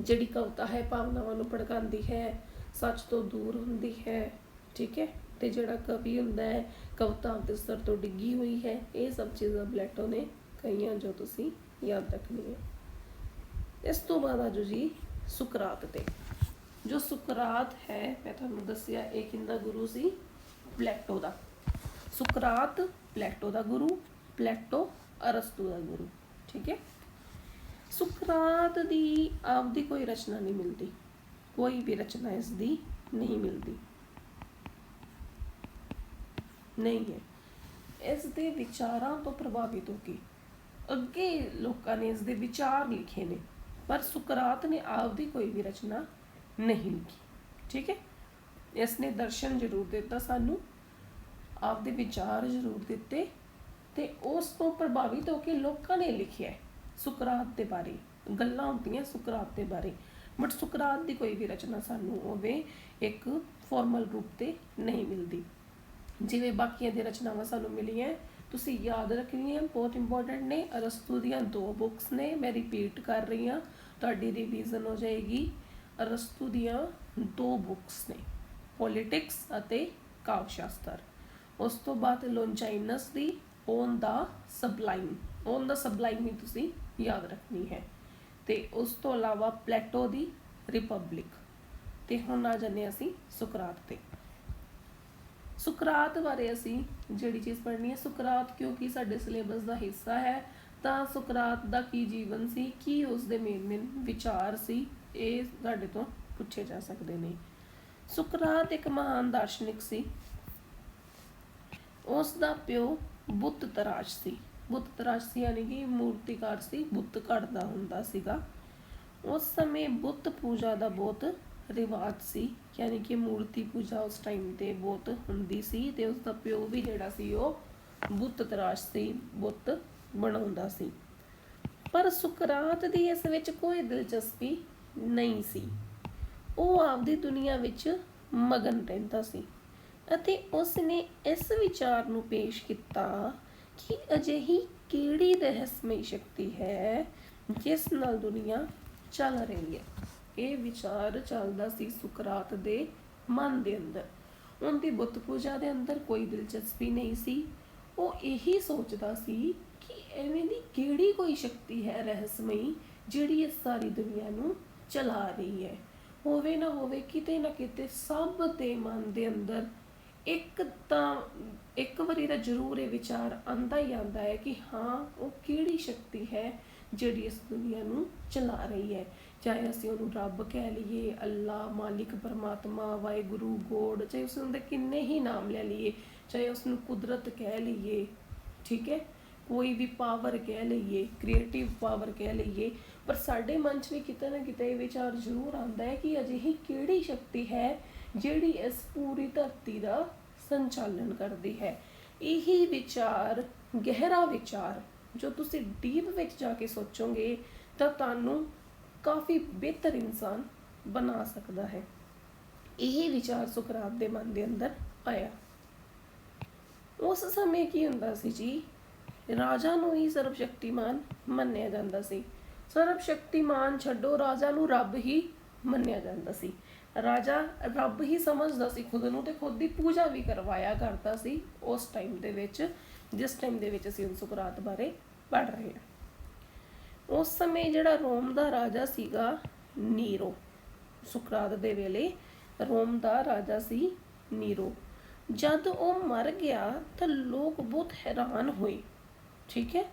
ਜਿਹੜੀ ਕਵਿਤਾ ਹੈ, ਭਾਵਨਾਵਾਂ ਨੂੰ ਭੜਕਾਉਂਦੀ ਹੈ, ਸੱਚ ਤੋਂ ਦੂਰ ਹੁੰਦੀ ਹੈ, ਠੀਕ ਹੈ? ਤੇ ਜਿਹੜਾ ਕਵੀ ਹੁੰਦਾ ਹੈ ਕਵਿਤਾ ਦੇ ਸਰ ਤੋਂ ਡਿੱਗੀ ਹੋਈ ਹੈ, ਇਹ ਸਭ ਚੀਜ਼ਾਂ ਪਲੇਟੋ ਨੇ ਕਹੀਆਂ ਜੋ ਤੁਸੀਂ ਯਾਦ ਰੱਖਣੀ ਹੈ ਇਸ ਤੋਂ ਬਾਅਦ ਆਜੋ ਜੀ ਸੁਕਰਾਤ ਤੇ। ਜੋ ਸੁਕਰਾਤ ਹੈ, ਮੈਂ ਤੁਹਾਨੂੰ ਦੱਸਿਆ ਇਹ ਕਿੰਦਾ ਗੁਰੂ ਸੀ? ਪਲੇਟੋ ਦਾ। ਸੁਕਰਾਤ ਪਲੇਟੋ ਦਾ ਗੁਰੂ, ਪਲੇਟੋ ਅਰਸਤੂ ਦਾ ਗੁਰੂ, ਠੀਕ ਹੈ? ਸੁਕਰਾਤ ਦੀ ਆਪਦੀ ਕੋਈ ਰਚਨਾ ਨਹੀਂ ਮਿਲਦੀ। ਕੋਈ ਵੀ ਰਚਨਾ ਇਸ ਦੀ ਨਹੀਂ ਮਿਲਦੀ। ਨਹੀਂ ਹੈ। ਇਸ ਦੇ ਵਿਚਾਰਾਂ ਤੋਂ ਪ੍ਰਭਾਵਿਤ ਹੋ ਕੇ ਅੱਗੇ ਲੋਕਾਂ ਨੇ ਇਸ ਦੇ ਵਿਚਾਰ ਲਿਖੇ ਨੇ, ਪਰ ਸੁਕਰਾਤ ਨੇ ਆਪਦੀ ਕੋਈ ਵੀ ਰਚਨਾ ਨਹੀਂ ਲਿਖੀ। ਠੀਕ ਹੈ? ਇਸ ਨੇ ਦਰਸ਼ਨ ਜ਼ਰੂਰ ਦਿੱਤਾ ਸਾਨੂੰ, ਆਪਦੇ ਵਿਚਾਰ ਜ਼ਰੂਰ ਦਿੱਤੇ ਤੇ ਉਸ ਤੋਂ ਪ੍ਰਭਾਵਿਤ ਹੋ ਕੇ ਲੋਕਾਂ ਨੇ ਲਿਖਿਆ ਸੁਕਰਾਤ ਦੇ ਬਾਰੇ, ਗੱਲਾਂ ਹੁੰਦੀਆਂ ਸੁਕਰਾਤ ਦੇ ਬਾਰੇ। ਬਟ ਸੁਕਰਾਤ ਦੀ ਕੋਈ ਵੀ ਰਚਨਾ ਸਾਨੂੰ ਹੋਵੇ ਇੱਕ ਫਾਰਮਲ ਰੂਪ ਤੇ ਨਹੀਂ ਮਿਲਦੀ। ਜਿਵੇਂ ਬਾਕੀਆਂ ਦੀਆਂ ਰਚਨਾਵਾਂ ਸਾਨੂੰ ਮਿਲੀਆਂ, ਤੁਸੀਂ ਯਾਦ ਰੱਖਣੀ ਹੈ ਬਹੁਤ ਇੰਪੋਰਟੈਂਟ ਨੇ। ਅਰਸਤੂ ਦੀਆਂ ਦੋ ਬੁੱਕਸ ਨੇ, ਮੈਂ ਰਿਪੀਟ ਕਰ ਰਹੀ ਹਾਂ, ਤੁਹਾਡੀ ਰਿਵੀਜ਼ਨ ਹੋ ਜਾਏਗੀ। ਅਰਸਤੂ ਦੀਆਂ ਦੋ ਬੁੱਕਸ ਨੇ ਪੋਲਿਟਿਕਸ ਅਤੇ ਕਾਵ ਸ਼ਾਸਤਰ ਉਸ ਤੋਂ ਬਾਅਦ ਲੋਨਚਾਈਨਸ ਦੀ ਔਨ ਦਾ ਸਬਲਾਈਮ ਔਨ ਦਾ ਸਬਲਾਈਮ ਹੀ ਤੁਸੀਂ ਯਾਦ ਰੱਖਣੀ ਹੈ। ਤੇ ਉਸ ਤੋਂ ਇਲਾਵਾ ਪਲੇਟੋ ਦੀ ਰਿਪਬਲਿਕ ਤੇ ਹੁਣ ਆ ਜੰਨੇ ਅਸੀਂ ਸੁਕਰਾਤ ਤੇ। ਸੁਕਰਾਤ ਬਾਰੇ ਅਸੀਂ ਜਿਹੜੀ ਚੀਜ਼ ਪੜ੍ਹਨੀ ਹੈ, ਸੁਕਰਾਤ ਕਿਉਂਕਿ ਸਾਡੇ ਸਿਲੇਬਸ ਦਾ ਹਿੱਸਾ ਹੈ, ਤਾਂ ਸੁਕਰਾਤ ਦਾ ਕੀ ਜੀਵਨ ਸੀ, ਕੀ ਉਸ ਦੇ ਮੇਨ ਮੇਨ ਵਿਚਾਰ ਸੀ, ਇਹ ਸਾਡੇ ਤੋਂ ਪੁੱਛੇ ਜਾ ਸਕਦੇ ਨੇ। ਸੁਕਰਾਤ ਇੱਕ ਮਹਾਨ ਦਾਰਸ਼ਨਿਕ ਸੀ। ਉਸ ਦਾ ਪਿਓ ਬੁੱਤ ਤਰਾਸ਼ ਸੀ। ਬੁੱਤ ਤਰਾਸ਼ ਸੀ ਯਾਨੀ ਕਿ ਮੂਰਤੀਕਾਰ ਸੀ, ਬੁੱਤ ਘੜਦਾ ਹੁੰਦਾ ਸੀਗਾ। ਉਸ ਸਮੇਂ ਬੁੱਤ ਪੂਜਾ ਦਾ ਬਹੁਤ ਰਿਵਾਜ ਸੀ। ਯਾਨੀ ਕਿ ਮੂਰਤੀ ਪੂਜਾ ਉਸ ਟਾਈਮ ਤੇ ਬਹੁਤ ਹੁੰਦੀ ਸੀ ਤੇ ਉਸ ਦਾ ਪਿਓ ਵੀ ਜਿਹੜਾ ਸੀ ਉਹ ਬੁੱਤ ਤਰਾਸ਼ ਸੀ, ਬੁੱਤ ਬਣਾਉਂਦਾ ਸੀ। ਪਰ ਸੁਕਰਾਤ ਦੀ ਇਸ ਵਿੱਚ ਕੋਈ ਦਿਲਚਸਪੀ ਨਹੀਂ ਸੀ। ਉਹ ਆਪਦੀ ਦੁਨੀਆ ਵਿੱਚ ਮਗਨ ਰਹਿੰਦਾ ਸੀ ਅਤੇ ਉਸ ਨੇ ਇਸ ਵਿਚਾਰ ਨੂੰ ਪੇਸ਼ ਕੀਤਾ ਕਿ ਅਜਿਹੀ ਕਿਹੜੀ ਰਹੱਸਮਈ ਸ਼ਕਤੀ ਹੈ ਜਿਸ ਨਾਲ ਦੁਨੀਆ ਚੱਲ ਰਹੀ ਹੈ। ਇਹ ਵਿਚਾਰ ਚੱਲਦਾ ਸੀ ਸੁਕਰਾਤ ਦੇ ਮਨ ਦੇ ਅੰਦਰ। ਉਹਦੀ ਬੁੱਤ ਪੂਜਾ ਦੇ ਅੰਦਰ ਕੋਈ ਦਿਲਚਸਪੀ ਨਹੀਂ ਸੀ। ਉਹ ਇਹੀ ਸੋਚਦਾ ਸੀ ਕਿ ਐਵੇਂ ਦੀ ਕਿਹੜੀ ਕੋਈ ਸ਼ਕਤੀ ਹੈ ਰਹੱਸਮਈ ਜਿਹੜੀ ਇਸ ਸਾਰੀ ਦੁਨੀਆ ਨੂੰ ਚਲਾ ਰਹੀ ਹੈ। ਹੋਵੇ ਨਾ ਹੋਵੇ ਕਿਤੇ ਨਾ ਕਿਤੇ ਸਭ ਦੇ ਮਨ ਦੇ ਅੰਦਰ ਇੱਕ ਤਾਂ ਇੱਕ ਵਾਰੀ ਤਾਂ ਜ਼ਰੂਰ ਇਹ ਵਿਚਾਰ ਆਂਦਾ ਹੀ ਆਂਦਾ ਹੈ ਕਿ ਹਾਂ, ਉਹ ਕਿਹੜੀ ਸ਼ਕਤੀ ਹੈ ਜਿਹੜੀ ਇਸ ਦੁਨੀਆ ਨੂੰ ਚਲਾ ਰਹੀ ਹੈ। ਚਾਹੇ ਅਸੀਂ ਉਹਨੂੰ ਰੱਬ ਕਹਿ ਲਈਏ ਅੱਲਾ ਮਾਲਿਕ, ਪਰਮਾਤਮਾ, ਵਾਹਿਗੁਰੂ, ਗੋਡ, ਚਾਹੇ ਉਸ ਦੇ ਕਿੰਨੇ ਹੀ ਨਾਮ ਲੈ ਲਈਏ, ਚਾਹੇ ਉਸ ਨੂੰ ਕੁਦਰਤ ਕਹਿ ਲਈਏ, ਠੀਕ ਹੈ? ਕੋਈ ਵੀ ਪਾਵਰ ਕਹਿ ਲਈਏ ਕ੍ਰੀਏਟਿਵ ਪਾਵਰ ਕਹਿ ਲਈਏ, ਪਰ ਸਾਡੇ ਮਨ 'ਚ ਵੀ ਕਿਤੇ ਨਾ ਕਿਤੇ ਇਹ ਵਿਚਾਰ ਜ਼ਰੂਰ ਆਉਂਦਾ ਹੈ ਕਿ ਅਜਿਹੀ ਕਿਹੜੀ ਸ਼ਕਤੀ ਹੈ ਜਿਹੜੀ ਇਸ ਪੂਰੀ ਧਰਤੀ ਦਾ ਸੰਚਾਲਨ ਕਰਦੀ ਹੈ? ਇਹੀ ਵਿਚਾਰ, ਗਹਿਰਾ ਵਿਚਾਰ, ਜੋ ਤੁਸੀਂ ਡੀਪ ਵਿੱਚ ਜਾ ਕੇ ਸੋਚੋਗੇ ਤਾਂ ਤੁਹਾਨੂੰ ਕਾਫੀ ਬਿਹਤਰ ਇਨਸਾਨ ਬਣਾ ਸਕਦਾ ਹੈ। ਇਹ ਵਿਚਾਰ ਸੁਕਰਾਤ ਦੇ ਮਨ ਦੇ ਅੰਦਰ ਆਇਆ। ਉਸ ਸਮੇਂ ਕੀ ਹੁੰਦਾ ਸੀ ਜੀ? ਰਾਜਾ ਨੂੰ ਹੀ ਸਰਵ ਸ਼ਕਤੀਮਾਨ ਮੰਨਿਆ ਜਾਂਦਾ ਸੀ। ਸਰਵ ਸ਼ਕਤੀਮਾਨ ਛੱਡੋ, ਰਾਜਾ ਨੂੰ ਰੱਬ ਹੀ ਮੰਨਿਆ ਜਾਂਦਾ ਸੀ। ਰਾਜਾ ਰੱਬ ਹੀ ਸਮਝਦਾ ਸੀ, ਖੁਦ ਨੂੰ ਤੇ ਖੁਦ ਦੀ ਪੂਜਾ ਵੀ ਕਰਵਾਇਆ ਕਰਦਾ ਸੀ ਉਸ ਟਾਈਮ ਦੇ ਵਿੱਚ, ਜਿਸ ਟਾਈਮ ਦੇ ਵਿੱਚ ਅਸੀਂ ਸੁਕਰਾਤ ਬਾਰੇ ਪੜ ਰਹੇ ਹਾਂ। ਉਸ ਸਮੇਂ ਜਿਹੜਾ ਰੋਮ ਦਾ ਰਾਜਾ ਸੀਗਾ ਨੀਰੋ, ਸੁਕਰਾਤ ਦੇ ਵੇਲੇ ਰੋਮ ਦਾ ਰਾਜਾ ਸੀ ਨੀਰੋ। ਜਦ ਉਹ ਮਰ ਗਿਆ ਤਾਂ ਲੋਕ ਬਹੁਤ ਹੈਰਾਨ ਹੋਏ, ਠੀਕ ਹੈ?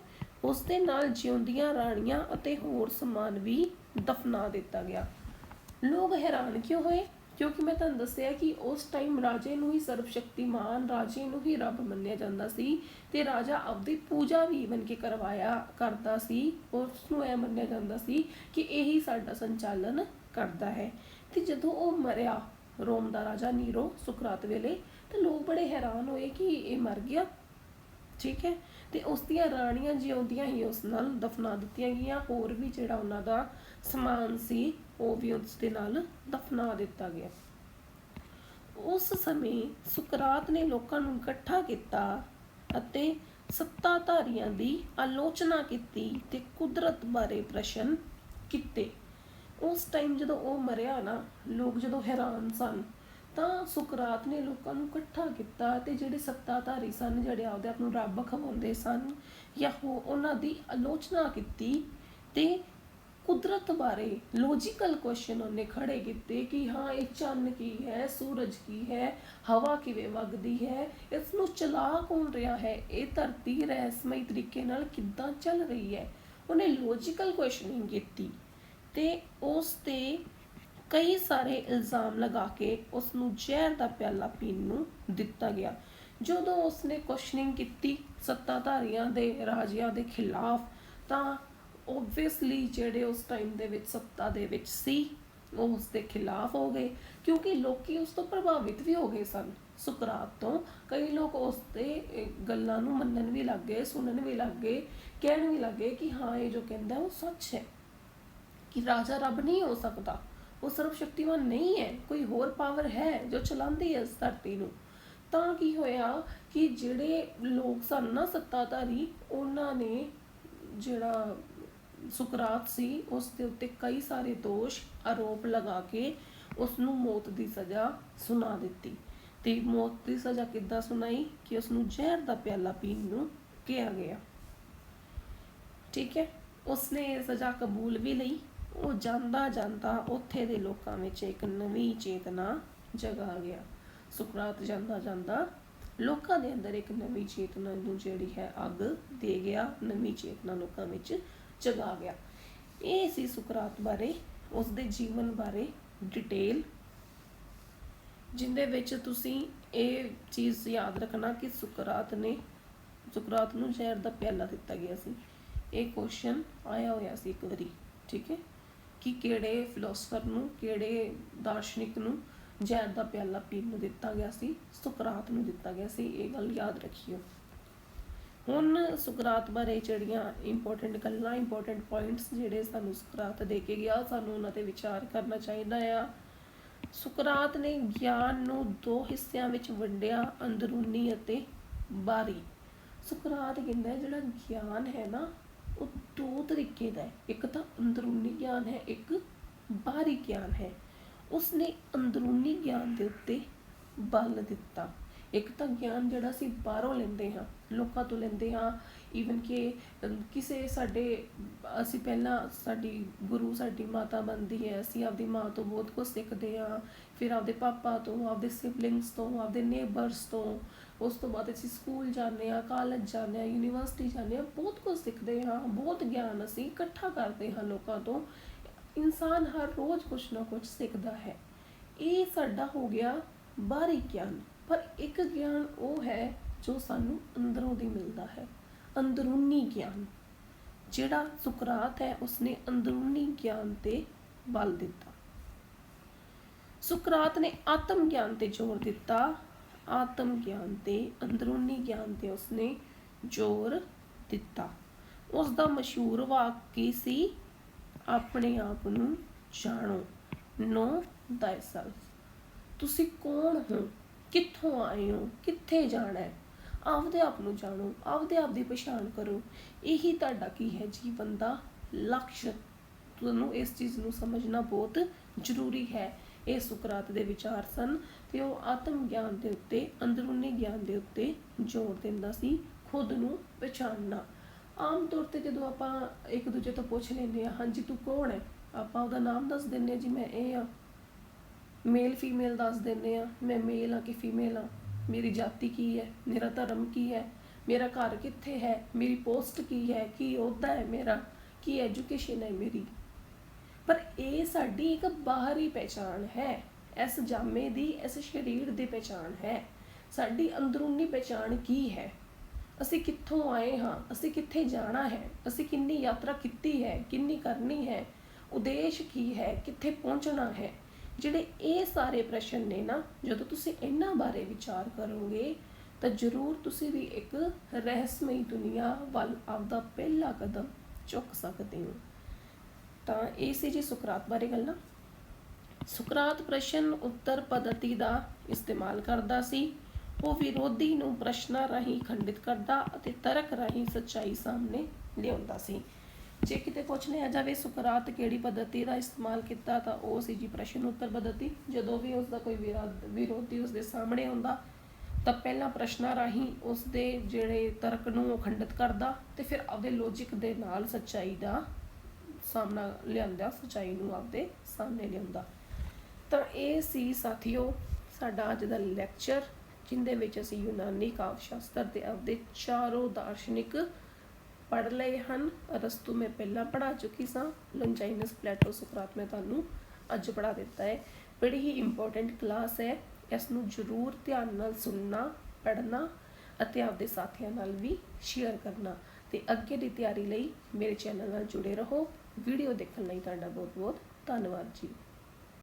ਉਸ ਦੇ ਨਾਲ ਜਿਉਂਦੀਆਂ ਰਾਣੀਆਂ ਅਤੇ ਹੋਰ ਸਮਾਨ ਵੀ ਦਫਨਾ ਦਿੱਤਾ ਗਿਆ। ਲੋਕ ਹੈਰਾਨ ਕਿਉਂ ਹੋਏ? ਕਿਉਂਕਿ ਮੈਂ ਤੁਹਾਨੂੰ ਦੱਸਿਆ ਕਿ ਉਸ ਟਾਈਮ ਰਾਜੇ ਨੂੰ ਹੀ ਸਰਵ ਰਾਜੇ ਨੂੰ ਹੀ ਰੱਬ ਮੰਨਿਆ ਜਾਂਦਾ ਸੀ ਤੇ ਰਾਜਾ ਆਪਦੀ ਪੂਜਾ ਵੀ ਬਣ ਕੇ ਕਰਵਾਇਆ ਕਰਦਾ ਸੀ ਉਸ ਨੂੰ ਇਹ ਮੰਨਿਆ ਜਾਂਦਾ ਸੀ ਕਿ ਇਹੀ ਸਾਡਾ ਸੰਚਾਲਨ ਕਰਦਾ ਹੈ। ਤੇ ਜਦੋਂ ਉਹ ਮਰਿਆ, ਰੋਮ ਦਾ ਰਾਜਾ ਨੀਰੋ ਸੁਕਰਾਤ ਵੇਲੇ, ਤੇ ਲੋਕ ਬੜੇ ਹੈਰਾਨ ਹੋਏ ਕਿ ਇਹ ਮਰ ਗਿਆ। ਠੀਕ ਹੈ? ਤੇ ਉਸ ਦੀਆਂ ਰਾਣੀਆਂ ਜਿਉਂਦੀਆਂ ਹੀ ਉਸ ਨਾਲ ਦਫਨਾ ਦਿੱਤੀਆਂ ਗਈਆਂ। ਹੋਰ ਵੀ ਜਿਹੜਾ ਉਹਨਾਂ ਦਾ ਸਮਾਨ ਸੀ ਉਹ ਵੀ ਉਸ ਦੇ ਨਾਲ ਦਫਨਾ ਦਿੱਤਾ ਗਿਆ। ਉਸ ਸਮੇਂ ਸੁਕਰਾਤ ਨੇ ਲੋਕਾਂ ਨੂੰ ਇਕੱਠਾ ਕੀਤਾ ਅਤੇ ਸੱਤਾਧਾਰੀਆਂ ਦੀ ਆਲੋਚਨਾ ਕੀਤੀ ਤੇ ਕੁਦਰਤ ਬਾਰੇ ਪ੍ਰਸ਼ਨ ਕੀਤੇ। ਉਸ ਟਾਈਮ ਜਦੋਂ ਉਹ ਮਰਿਆ ਨਾ, ਲੋਕ ਜਦੋਂ ਹੈਰਾਨ ਸਨ, ਤਾਂ ਸੁਕਰਾਤ ਨੇ ਲੋਕਾਂ ਨੂੰ ਇਕੱਠਾ ਕੀਤਾ ਤੇ ਜਿਹੜੇ ਸੱਤਾਧਾਰੀ ਸਨ, ਜਿਹੜੇ ਆਪਦੇ ਆਪ ਨੂੰ ਰੱਬ ਖਵਾਉਂਦੇ ਸਨ, ਜਾਂ ਉਹ ਉਹਨਾਂ ਦੀ ਆਲੋਚਨਾ ਕੀਤੀ ਤੇ ਕੁਦਰਤ ਬਾਰੇ ਲੌਜੀਕਲ ਕੁਐਸਚਨ ਉਹਨੇ ਖੜੇ ਕੀਤੇ ਕਿ ਹਾਂ, ਇਹ ਚੰਨ ਕੀ ਹੈ, ਸੂਰਜ ਕੀ ਹੈ, ਹਵਾ ਕਿਵੇਂ ਵਗਦੀ ਹੈ ਇਸ ਨੂੰ ਚਲਾ ਕੌਣ ਰਿਹਾ ਹੈ, ਇਹ ਧਰਤੀ ਰਹੱਸਮਈ ਤਰੀਕੇ ਨਾਲ ਕਿੱਦਾਂ ਚੱਲ ਰਹੀ ਹੈ? ਉਹਨੇ ਲੌਜੀਕਲ ਕੁਐਸਚਨਿੰਗ ਕੀਤੀ ਤੇ ਉਸ ਤੇ ਕਈ ਸਾਰੇ ਇਲਜ਼ਾਮ ਲਗਾ ਕੇ ਉਸ ਨੂੰ ਜ਼ਹਿਰ ਦਾ ਪਿਆਲਾ ਪੀਣ ਨੂੰ ਦਿੱਤਾ ਗਿਆ। ਜਦੋਂ ਉਸਨੇ ਕੁਐਸਚਨਿੰਗ ਕੀਤੀ ਸੱਤਾਧਾਰੀਆਂ ਦੇ ਰਾਜਿਆਂ ਦੇ ਖਿਲਾਫ, ਤਾਂ ਓਬਵੀਅਸਲੀ ਜਿਹੜੇ ਉਸ ਟਾਈਮ ਦੇ ਵਿੱਚ ਸੱਤਾ ਦੇ ਵਿੱਚ ਸੀ, ਉਹ ਉਸ ਦੇ ਖਿਲਾਫ ਹੋ ਗਏ, ਕਿਉਂਕਿ ਲੋਕੀ ਉਸ ਤੋਂ ਪ੍ਰਭਾਵਿਤ ਵੀ ਹੋ ਗਏ ਸਨ। ਸੁਕਰਾਤ ਤੋਂ ਕਈ ਲੋਕ ਉਸ ਦੇ ਗੱਲਾਂ ਨੂੰ ਮੰਨਣ ਵੀ ਲੱਗ ਗਏ, ਸੁਣਨ ਵੀ ਲੱਗ ਗਏ, ਕਹਿਣ ਵੀ ਲੱਗ ਗਏ ਕਿ ਹਾਂ, ਇਹ ਜੋ ਕਹਿੰਦਾ ਉਹ ਸੱਚ ਹੈ। ਕਿ ਰਾਜਾ ਰੱਬ ਨਹੀਂ ਹੋ ਸਕਦਾ। ਉਹ ਸਰਵ ਸ਼ਕਤੀਮਾਨ ਨਹੀਂ ਹੈ, ਕੋਈ ਹੋਰ ਪਾਵਰ ਹੈ ਜੋ ਚਲਾਉਂਦੀ ਹੈ ਇਸ ਧਰਤੀ ਨੂੰ। ਤਾਂ ਕੀ ਹੋਇਆ ਕਿ ਜਿਹੜੇ ਲੋਕ ਸਨ ਨਾ ਸੱਤਾਧਾਰੀ, ਉਹਨਾਂ ਨੇ ਜਿਹੜਾ ਸੁਕਰਾਤ ਸੀ, ਉਸ ਦੇ ਉੱਤੇ ਕਈ ਸਾਰੇ ਦੋਸ਼, ਆਰੋਪ ਲਗਾ ਕੇ ਉਸ ਨੂੰ ਮੌਤ ਦੀ ਸਜ਼ਾ ਸੁਣਾ ਦਿੱਤੀ। ਤੇ ਮੌਤ ਦੀ ਸਜ਼ਾ ਕਿੱਦਾਂ ਸੁਣਾਈ? ਕਿ ਉਸ ਨੂੰ ਜ਼ਹਿਰ ਦਾ ਪਿਆਲਾ ਪੀਣ ਨੂੰ ਕਿਹਾ ਗਿਆ। ਠੀਕ ਹੈ, ਉਸਨੇ ਸਜ਼ਾ ਕਬੂਲ ਵੀ ਲਈ। ਉਹ ਜਾਂਦਾ ਜਾਂਦਾ ਉੱਥੇ ਦੇ ਲੋਕਾਂ ਵਿੱਚ ਇੱਕ ਨਵੀਂ ਚੇਤਨਾ ਜਗਾ ਗਿਆ। ਸੁਕਰਾਤ ਜਾਂਦਾ ਜਾਂਦਾ ਲੋਕਾਂ ਦੇ ਅੰਦਰ ਇੱਕ ਨਵੀਂ ਚੇਤਨਾ ਨੂੰ ਜਿਹੜੀ ਹੈ ਅੱਗ ਦੇ ਗਿਆ। ਨਵੀਂ ਚੇਤਨਾ ਲੋਕਾਂ ਵਿੱਚ ਜਗਾ ਗਿਆ। ਇਹ ਸੀ ਸੁਕਰਾਤ ਬਾਰੇ ਉਸ ਦੇ ਜੀਵਨ ਬਾਰੇ ਡਿਟੇਲ ਜਿੰਦੇ ਵਿੱਚ ਤੁਸੀਂ ਇਹ ਚੀਜ਼ ਯਾਦ ਰੱਖਣਾ ਕਿ ਸੁਕਰਾਤ ਨੇ, ਸੁਕਰਾਤ ਨੂੰ ਜ਼ਹਿਰ ਦਾ ਪਿਆਲਾ ਦਿੱਤਾ ਗਿਆ ਸੀ। ਇਹ ਕੁਐਸਚਨ ਆਇਆ ਹੋਇਆ ਸੀ ਇੱਕ ਵਾਰੀ, ਠੀਕ ਹੈ? ਕਿ ਕਿਹੜੇ ਫਿਲਾਸਫਰ ਨੂੰ, ਕਿਹੜੇ ਦਾਰਸ਼ਨਿਕ ਨੂੰ ਜ਼ਹਿਰ ਦਾ ਪਿਆਲਾ ਪੀਣ ਨੂੰ ਦਿੱਤਾ ਗਿਆ ਸੀ, ਸੁਕਰਾਤ ਨੂੰ ਦਿੱਤਾ ਗਿਆ ਸੀ, ਇਹ ਗੱਲ ਯਾਦ ਰੱਖਿਓ। ਹੁਣ ਸੁਕਰਾਤ ਬਾਰੇ ਜਿਹੜੀਆਂ ਇੰਪੋਰਟੈਂਟ ਗੱਲਾਂ ਇੰਪੋਰਟੈਂਟ ਪੁਆਇੰਟਸ ਜਿਹੜੇ ਸਾਨੂੰ ਸੁਕਰਾਤ ਦੇ ਕੇ ਗਿਆ, ਸਾਨੂੰ ਉਹਨਾਂ ਤੇ ਵਿਚਾਰ ਕਰਨਾ ਚਾਹੀਦਾ ਆ। ਸੁਕਰਾਤ ਨੇ ਗਿਆਨ ਨੂੰ ਦੋ ਹਿੱਸਿਆਂ ਵਿੱਚ ਵੰਡਿਆ, ਅੰਦਰੂਨੀ ਅਤੇ ਬਾਹਰੀ। ਸੁਕਰਾਤ ਕਹਿੰਦਾ ਜਿਹੜਾ ਗਿਆਨ ਹੈ ਨਾ, ਉਹ ਦੋ ਤਰੀਕੇ ਦਾ ਹੈ। ਇੱਕ ਤਾਂ ਅੰਦਰੂਨੀ ਗਿਆਨ ਹੈ, ਇੱਕ ਬਾਹਰੀ ਗਿਆਨ ਹੈ। ਉਸਨੇ ਅੰਦਰੂਨੀ ਗਿਆਨ ਦੇ ਉੱਤੇ ਬਲ ਦਿੱਤਾ। ਇੱਕ ਤਾਂ ਗਿਆਨ ਜਿਹੜਾ ਅਸੀਂ ਬਾਹਰੋਂ ਲੈਂਦੇ ਹਾਂ, ਲੋਕਾਂ ਤੋਂ ਲੈਂਦੇ ਹਾਂ ਈਵਨ ਕਿ ਕਿਸੇ ਸਾਡੇ, ਅਸੀਂ ਪਹਿਲਾਂ ਸਾਡੀ ਗੁਰੂ ਸਾਡੀ ਮਾਤਾ ਬਣਦੀ ਹੈ, ਅਸੀਂ ਆਪਦੀ ਮਾਂ ਤੋਂ ਬਹੁਤ ਕੁਝ ਸਿੱਖਦੇ ਹਾਂ, ਫਿਰ ਆਪਦੇ ਪਾਪਾ ਤੋਂ, ਆਪਦੇ ਸਿਬਲਿੰਗਸ ਤੋਂ, ਆਪਦੇ ਨੇਬਰਸ ਤੋਂ, ਉਸ ਤੋਂ ਬਾਅਦ ਅਸੀਂ ਸਕੂਲ ਜਾਂਦੇ ਹਾਂ ਕਾਲਜ ਜਾਂਦੇ ਹਾਂ ਯੂਨੀਵਰਸਿਟੀ ਜਾਂਦੇ ਹਾਂ, ਬਹੁਤ ਕੁਝ ਸਿੱਖਦੇ ਹਾਂ, ਬਹੁਤ ਗਿਆਨ ਅਸੀਂ ਇਕੱਠਾ ਕਰਦੇ ਹਾਂ ਲੋਕਾਂ ਤੋਂ, ਇਨਸਾਨ ਹਰ ਰੋਜ਼ ਕੁਝ ਨਾ ਕੁਝ ਸਿੱਖਦਾ ਹੈ। ਇਹ ਸਾਡਾ ਹੋ ਗਿਆ ਬਾਹਰੀ ਗਿਆਨ। ਪਰ ਇੱਕ ਗਿਆਨ ਉਹ ਹੈ ਜੋ ਸਾਨੂੰ ਅੰਦਰੋਂ ਦੀ ਮਿਲਦਾ ਹੈ, ਅੰਦਰੂਨੀ ਗਿਆਨ। ਜਿਹੜਾ ਸੁਕਰਾਤ ਹੈ, ਉਸਨੇ ਅੰਦਰੂਨੀ ਗਿਆਨ ਤੇ ਬਲ ਦਿੱਤਾ। ਸੁਕਰਾਤ ਨੇ ਆਤਮ ਗਿਆਨ ਤੇ ਜ਼ੋਰ ਦਿੱਤਾ। ਆਤਮ ਗਿਆਨ ਤੇ ਅੰਦਰੂਨੀ ਗਿਆਨ ਤੇ ਉਸਨੇ ਜ਼ੋਰ ਦਿੱਤਾ। ਉਸ ਦਾ ਮਸ਼ਹੂਰ ਵਾਕ ਕੀ ਸੀ? ਆਪਣੇ ਆਪ ਨੂੰ ਜਾਣੋ। ਨੋ thyself ਤੁਸੀਂ ਕੌਣ ਹੋ? ਕਿੱਥੋਂ ਆਏ ਹੋ? ਕਿੱਥੇ ਜਾਣਾ ਹੈ? ਆਪਦੇ ਆਪ ਨੂੰ ਜਾਣੋ, ਆਪਦੇ ਆਪ ਦੀ ਪਛਾਣ ਕਰੋ। ਇਹੀ ਤੁਹਾਡਾ ਕੀ ਹੈ ਜੀਵਨ ਦਾ ਲਕਸ਼ ਤੁਹਾਨੂੰ ਇਸ ਚੀਜ਼ ਨੂੰ ਸਮਝਣਾ ਬਹੁਤ ਜ਼ਰੂਰੀ ਹੈ। ਇਹ ਸੁਕਰਾਤ ਦੇ ਵਿਚਾਰ ਸਨ ਤੇ ਉਹ ਆਤਮ ਗਿਆਨ ਦੇ ਉੱਤੇ, ਅੰਦਰੂਨੀ ਗਿਆਨ ਦੇ ਉੱਤੇ ਜ਼ੋਰ ਦਿੰਦਾ ਸੀ ਖੁਦ ਨੂੰ ਪਛਾਣਨਾ। ਆਮ ਤੌਰ ਤੇ ਜਦੋਂ ਆਪਾਂ ਇੱਕ ਦੂਜੇ ਤੋਂ ਪੁੱਛ ਲੈਂਦੇ ਆ ਹਾਂਜੀ, ਤੂੰ ਕੌਣ ਹੈ? ਆਪਾਂ ਉਹਦਾ ਨਾਮ ਦੱਸ ਦਿੰਦੇ ਆ ਜੀ, ਮੈਂ ਇਹ ਆ ਮੇਲ ਫੀਮੇਲ ਦੱਸ ਦਿੰਦੇ ਆ ਮੈਂ ਮੇਲ ਆ ਕਿ ਫੀਮੇਲ ਆ ਮੇਰੀ ਜਾਤੀ ਕੀ ਹੈ? ਮੇਰਾ ਧਰਮ ਕੀ ਹੈ? ਮੇਰਾ ਘਰ ਕਿੱਥੇ ਹੈ? ਮੇਰੀ ਪੋਸਟ ਕੀ ਹੈ? ਕੀ ਅਹੁਦਾ ਹੈ ਮੇਰਾ? ਕੀ ਐਜੂਕੇਸ਼ਨ ਹੈ ਮੇਰੀ? ਪਰ ਇਹ ਸਾਡੀ ਇੱਕ ਬਾਹਰੀ ਪਹਿਚਾਣ ਹੈ। ਇਸ ਜਾਮੇ ਦੀ, ਇਸ ਸਰੀਰ ਦੀ ਪਹਿਚਾਣ ਹੈ। ਸਾਡੀ ਅੰਦਰੂਨੀ ਪਹਿਚਾਣ ਕੀ ਹੈ? ਅਸੀਂ ਕਿੱਥੋਂ ਆਏ ਹਾਂ? ਅਸੀਂ ਕਿੱਥੇ ਜਾਣਾ ਹੈ? ਅਸੀਂ ਕਿੰਨੀ ਯਾਤਰਾ ਕੀਤੀ ਹੈ? ਕਿੰਨੀ ਕਰਨੀ ਹੈ? ਉਦੇਸ਼ ਕੀ ਹੈ? ਕਿੱਥੇ ਪਹੁੰਚਣਾ ਹੈ? ਜਿਹੜੇ ਇਹ ਸਾਰੇ ਪ੍ਰਸ਼ਨ ਨੇ ਨਾ, ਜਦੋਂ ਤੁਸੀਂ ਇਹਨਾਂ ਬਾਰੇ ਵਿਚਾਰ ਕਰੋਗੇ, ਤਾਂ ਜ਼ਰੂਰ ਤੁਸੀਂ ਵੀ ਇੱਕ ਰਹੱਸਮਈ ਦੁਨੀਆ ਵੱਲ ਆਪਦਾ ਪਹਿਲਾ ਕਦਮ ਚੁੱਕ ਸਕਦੇ ਹੋ। ਤਾਂ ਇਹ ਸੀ ਜੀ ਸੁਕਰਾਤ ਬਾਰੇ ਗੱਲਾਂ ਸੁਕਰਾਤ ਪ੍ਰਸ਼ਨ ਉੱਤਰ ਪद्धਤੀ ਦਾ ਇਸਤੇਮਾਲ ਕਰਦਾ ਸੀ। ਉਹ ਵਿਰੋਧੀ ਨੂੰ ਪ੍ਰਸ਼ਨਾਂ ਰਾਹੀਂ ਖੰਡਿਤ ਕਰਦਾ ਅਤੇ ਤਰਕ ਰਾਹੀਂ ਸੱਚਾਈ ਸਾਹਮਣੇ ਲਿਆਉਂਦਾ ਸੀ। ਜੇ ਕਿਤੇ ਪੁੱਛ ਲਿਆ ਜਾਵੇ, ਸੁਕਰਾਤ ਕਿਹੜੀ ਪद्धਤੀ ਦਾ ਇਸਤੇਮਾਲ ਕੀਤਾ ਤਾਂ ਉਹ ਸੀ ਜੀ ਪ੍ਰਸ਼ਨ ਉੱਤਰ ਪद्धਤੀ ਜਦੋਂ ਵੀ ਉਸ ਦਾ ਕੋਈ ਵਿਰੋਧੀ ਉਸ ਦੇ ਸਾਹਮਣੇ ਆਉਂਦਾ, ਤਾਂ ਪਹਿਲਾਂ ਪ੍ਰਸ਼ਨਾਂ ਰਾਹੀਂ ਉਸ ਦੇ ਜਿਹੜੇ ਤਰਕ ਨੂੰ ਖੰਡਿਤ ਕਰਦਾ ਤੇ ਫਿਰ ਆਪਦੇ ਲੌਜੀਕ ਦੇ ਨਾਲ ਸੱਚਾਈ ਦਾ ਸਾਹਮਣਾ ਲਿਆਂਦਾ ਸੱਚਾਈ ਨੂੰ ਆਪਦੇ ਸਾਹਮਣੇ ਲਿਆਂਦਾ ਤਾਂ ਇਹ ਸੀ ਸਾਥੀਓ ਸਾਡਾ ਅੱਜ ਦਾ ਲੈਕਚਰ ਜਿੰਦੇ ਵਿੱਚ ਅਸੀਂ ਯੂਨਾਨੀ ਕਾਵਿ ਸ਼ਾਸਤਰ ਤੇ ਆਪਦੇ ਚਾਰੋਂ ਦਾਰਸ਼ਨਿਕ ਪੜ੍ਹ ਲਏ ਹਨ। ਅਰਸਤੂ ਮੈਂ ਪਹਿਲਾਂ ਪੜ੍ਹਾ ਚੁੱਕੀ ਸਾਂ। ਲੰਜਾਈਨਸ ਪਲੇਟੋ ਸੁਕਰਾਤ ਮੈਂ ਤੁਹਾਨੂੰ ਅੱਜ ਪੜ੍ਹਾ ਦਿੱਤਾ ਹੈ। ਬੜੀ ਹੀ ਇੰਪੋਰਟੈਂਟ ਕਲਾਸ ਹੈ। ਇਸ ਨੂੰ ਜ਼ਰੂਰ ਧਿਆਨ ਨਾਲ ਸੁਣਨਾ, ਪੜ੍ਹਨਾ ਅਤੇ ਆਪਦੇ ਸਾਥੀਆਂ ਨਾਲ ਵੀ ਸ਼ੇਅਰ ਕਰਨਾ ਤੇ ਅੱਗੇ ਦੀ ਤਿਆਰੀ ਲਈ ਮੇਰੇ ਚੈਨਲ ਨਾਲ ਜੁੜੇ ਰਹੋ। ਵੀਡੀਓ ਦੇਖਣ ਲਈ ਤੁਹਾਡਾ ਬਹੁਤ ਬਹੁਤ ਧੰਨਵਾਦ ਜੀ।